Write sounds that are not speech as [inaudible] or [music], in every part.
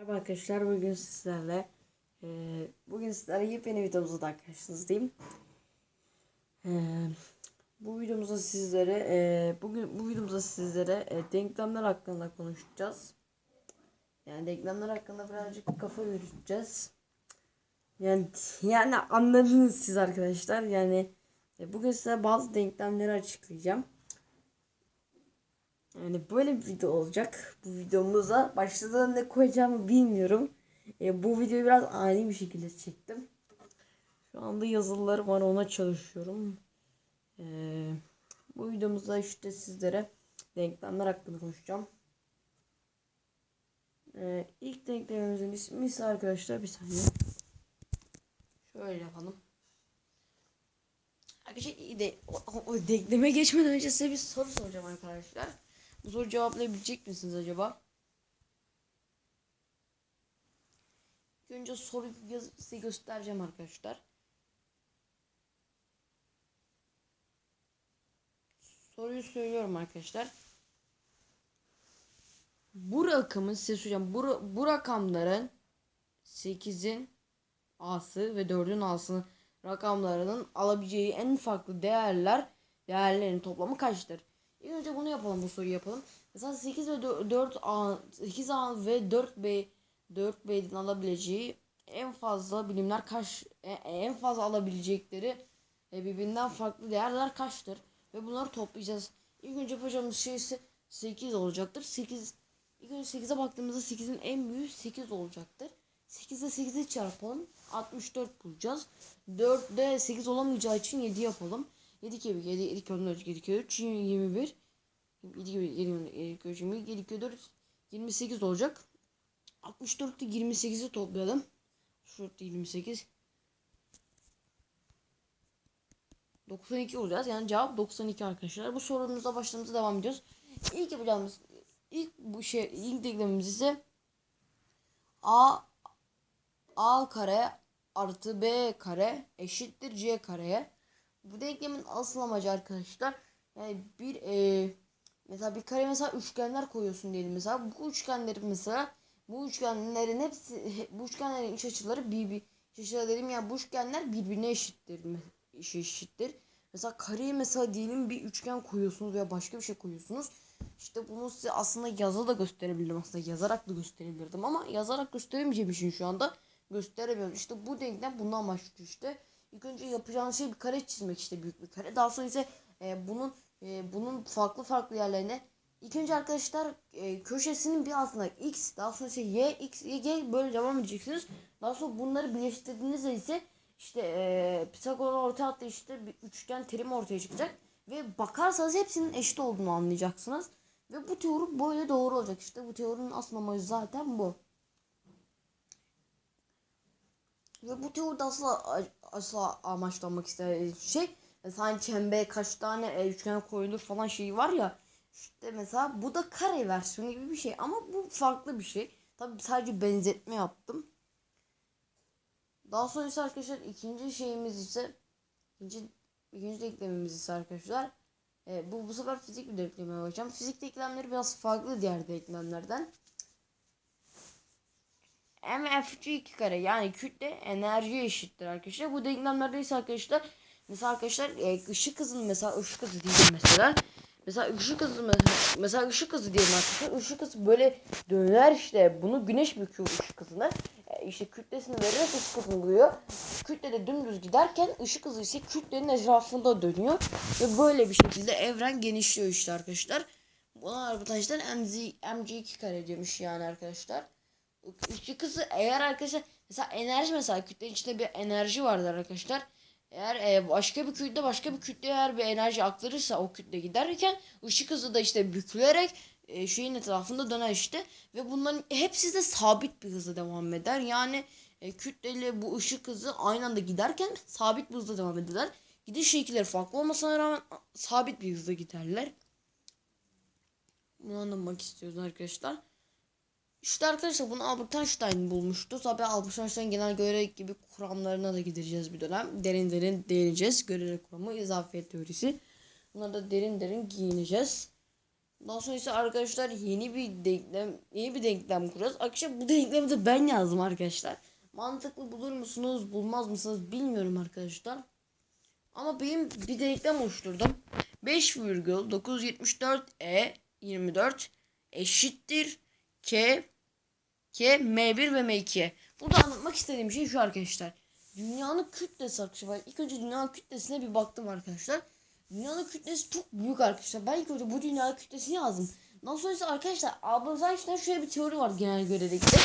Merhaba arkadaşlar bugün sizlerle e, bugün sizlerle yepyeni videomuzda karşınızdayım. E, bu videomuzda sizlere e, bugün bu videomuzda sizlere e, denklemler hakkında konuşacağız. Yani denklemler hakkında birazcık kafa yürüteceğiz. Yani yani anladınız siz arkadaşlar. Yani e, bugün size bazı denklemleri açıklayacağım. Yani böyle bir video olacak. Bu videomuza başta ne koyacağımı bilmiyorum. E, bu videoyu biraz ani bir şekilde çektim. Şu anda yazılılarım var ona çalışıyorum. E, bu videomuzda işte sizlere denklemler hakkında konuşacağım. E, ilk denklemimizin ismi ise arkadaşlar bir saniye. Şöyle yapalım. Arkadaşlar de o, o denkleme geçmeden önce size bir soru soracağım arkadaşlar. Bu soru cevaplayabilecek misiniz acaba? Önce soruyu yaz- size göstereceğim arkadaşlar. Soruyu söylüyorum arkadaşlar. Bu rakamın size söyleyeceğim. Bu, bu rakamların 8'in A'sı ve 4'ün A'sının rakamlarının alabileceği en farklı değerler değerlerin toplamı kaçtır? İlk önce bunu yapalım bu soruyu yapalım. Mesela 8 ve 4 A 8 A ve 4B 4B'den alabileceği en fazla bilimler kaç e- en fazla alabilecekleri e, birbirinden farklı değerler kaçtır ve bunları toplayacağız. İlk önce yapacağımız şey ise 8 olacaktır. 8 ilk önce 8'e baktığımızda 8'in en büyüğü 8 olacaktır. 8 ile 8'i çarpalım. 64 bulacağız. 4 de 8 olamayacağı için 7 yapalım. 7 kere 1, 7, 7 kere 14, 7 kere 3, 21. 7 kere 7, 7 kere 20, 7 kere 4, 28 olacak. 64 ile 28'i toplayalım. 64 ile 28. 92 olacağız. Yani cevap 92 arkadaşlar. Bu sorumuzda başlamamıza devam ediyoruz. İlk yapacağımız ilk bu şey ilk denklemimiz ise a a kare artı b kare eşittir c kareye. Bu denklemin asıl amacı arkadaşlar yani bir e, mesela bir kare mesela üçgenler koyuyorsun diyelim mesela bu üçgenlerin mesela bu üçgenlerin hepsi [laughs] bu üçgenlerin iç açıları bir bir iç açıları dedim ya bu üçgenler birbirine eşittir eşittir. Mesela kareye mesela diyelim bir üçgen koyuyorsunuz veya başka bir şey koyuyorsunuz. İşte bunu size aslında yazı da gösterebilirim aslında yazarak da gösterebilirdim ama yazarak gösteremeyeceğim için şu anda gösteremiyorum. İşte bu denklem bundan başlıyor işte. İlk önce yapacağınız şey bir kare çizmek işte büyük bir kare. Daha sonra ise e, bunun e, bunun farklı farklı yerlerine ilk önce arkadaşlar e, köşesinin bir altına x daha sonra ise y x y g böyle devam edeceksiniz. Daha sonra bunları birleştirdiğinizde ise işte e, Pisagor'un ortaya attığı işte bir üçgen terim ortaya çıkacak ve bakarsanız hepsinin eşit olduğunu anlayacaksınız. Ve bu teori böyle doğru olacak işte. Bu teorinin asıl amacı zaten bu. Ve bu teoride asıl, asıl amaçlanmak istediği şey mesela hani çember kaç tane e, üçgen koyulur falan şeyi var ya işte mesela bu da kare versiyonu gibi bir şey ama bu farklı bir şey. Tabi sadece benzetme yaptım. Daha sonra ise arkadaşlar ikinci şeyimiz ise ikinci, ikinci denklemimiz ise arkadaşlar e, bu bu sefer fizik bir denklemeye bakacağım. Fizik denklemleri biraz farklı diğer denklemlerden. MFC2 kare yani kütle enerji eşittir arkadaşlar. Bu denklemlerde ise arkadaşlar mesela arkadaşlar e, ışık hızının mesela ışık hızı diyelim mesela. Mesela ışık hızı mesela, ışık hızı diyelim arkadaşlar. Işık hızı böyle döner işte. Bunu güneş büküyor ışık hızını. E, işte kütlesini vererek ışık hızını buluyor. Kütle de dümdüz giderken ışık hızı ise kütlenin etrafında dönüyor. Ve böyle bir şekilde evren genişliyor işte arkadaşlar. Buna arkadaşlar mz, mc2 kare demiş yani arkadaşlar. Işık hızı eğer arkadaşlar mesela enerji mesela kütlenin içinde bir enerji vardır arkadaşlar. Eğer e, başka bir kütle başka bir kütle eğer bir enerji aktarırsa o kütle giderken ışık hızı da işte bükülerek e, şeyin etrafında döner işte ve bunların hepsi de sabit bir hızla devam eder. Yani e, kütleli bu ışık hızı aynı anda giderken sabit bir hızla devam ederler. Gidiş şekilleri farklı olmasına rağmen sabit bir hızla giderler. Bunu anlamak istiyoruz arkadaşlar. İşte arkadaşlar bunu Albert Einstein bulmuştu. Tabi Albert Einstein genel göre gibi kuramlarına da gideceğiz bir dönem. Derin derin değineceğiz. Görenek kuramı, izafiyet teorisi. Bunlara da derin derin giyineceğiz. Daha sonra ise arkadaşlar yeni bir denklem yeni bir denklem kuracağız. Arkadaşlar bu denklemi de ben yazdım arkadaşlar. Mantıklı bulur musunuz bulmaz mısınız bilmiyorum arkadaşlar. Ama benim bir denklem oluşturdum. 5,974 e 24 eşittir k k m1 ve m2. Burada anlatmak istediğim şey şu arkadaşlar. Dünyanın kütlesi arkadaşlar. İlk önce dünyanın kütlesine bir baktım arkadaşlar. Dünyanın kütlesi çok büyük arkadaşlar. Ben ilk önce bu dünyanın kütlesini yazdım. Ondan sonra ise arkadaşlar Albert Einstein şöyle bir teori var genel görelilikte.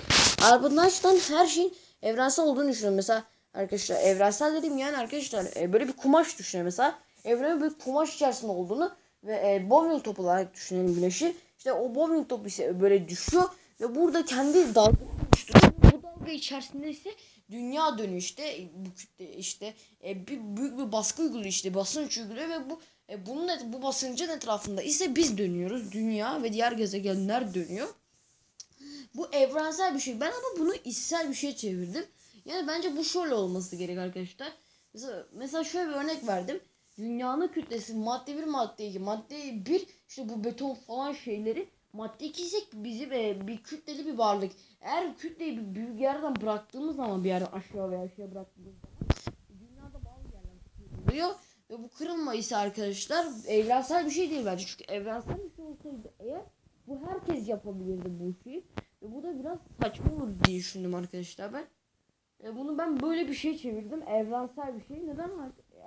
Albert Einstein her şeyin evrensel olduğunu düşünüyor. Mesela arkadaşlar evrensel dediğim yani arkadaşlar e, böyle bir kumaş düşünüyor mesela. Evrenin bir kumaş içerisinde olduğunu ve e, bowling topu olarak düşünelim güneşi. İşte o bowling topu ise böyle düşüyor ve burada kendi dalgasını oluşturuyor. Bu dalga içerisinde ise dünya dönüyor işte E, bu kütle işte e, bir büyük bir baskı uyguluyor işte basınç uyguluyor ve bu e, bunun bu basıncın etrafında ise biz dönüyoruz dünya ve diğer gezegenler dönüyor. Bu evrensel bir şey. Ben ama bunu içsel bir şeye çevirdim. Yani bence bu şöyle olması gerek arkadaşlar. Mesela, mesela şöyle bir örnek verdim. Dünyanın kütlesi madde 1 madde 2 madde 1 işte bu beton falan şeyleri madde 2 ise bizim e, bir kütleli bir varlık. Eğer kütleyi bir büyük yerden bıraktığımız zaman bir yerden aşağı veya aşağı bıraktığımız zaman dünyada bazı yerler kırılıyor. Ve bu kırılma ise arkadaşlar evrensel bir şey değil bence. Çünkü evrensel bir şey olsaydı eğer bu herkes yapabilirdi bu işi. Ve bu da biraz saçma olur diye düşündüm arkadaşlar ben. E, bunu ben böyle bir şey çevirdim. Evrensel bir şey. Neden?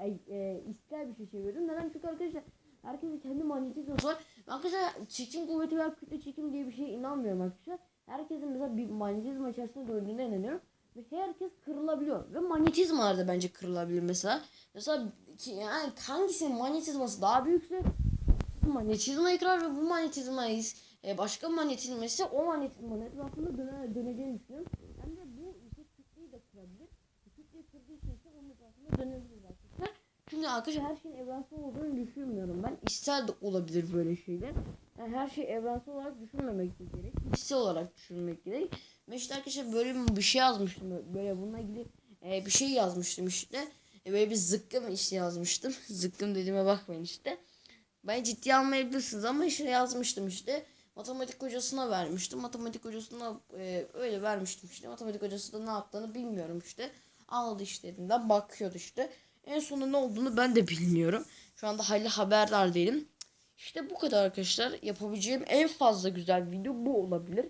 E, e, ister bir şey çevirdim. Neden? Çünkü arkadaşlar herkesin kendi manyetizması var. Arkadaşlar çekim kuvveti veya kütle çekim diye bir şeye inanmıyorum arkadaşlar. Herkesin mesela bir manyetizma içerisinde döndüğüne inanıyorum. Ve herkes kırılabiliyor. Ve manyetizmalar da bence kırılabilir mesela. Mesela ki- yani hangisinin manyetizması daha büyükse manyetizmayı kırar ve bu manyetizmayı e, başka manyetizma ise o manyetizmanın etrafında döne, döneceğini düşünüyorum. Hem de bu işte kütleyi de kırabilir. Kütleyi kırdığı için ise onun etrafında dönebilir Çünkü arkadaşlar her şeyin evrensel olduğunu düşünmüyorum ben. İçsel de olabilir böyle şeyler. Yani her şey evrensel olarak düşünmemek de gerek. İçsel olarak düşünmek gerek. Ben işte arkadaşlar böyle bir şey yazmıştım. Böyle bununla ilgili e, bir şey yazmıştım işte. E, böyle bir zıkkım işte yazmıştım. [laughs] zıkkım dediğime bakmayın işte. Ben ciddiye almayabilirsiniz ama işte yazmıştım işte. Matematik hocasına vermiştim. Matematik hocasına e, öyle vermiştim işte. Matematik hocası da ne yaptığını bilmiyorum işte. Aldı işte elinden bakıyordu işte. En sonunda ne olduğunu ben de bilmiyorum. Şu anda hali haberdar değilim. İşte bu kadar arkadaşlar. Yapabileceğim en fazla güzel video bu olabilir.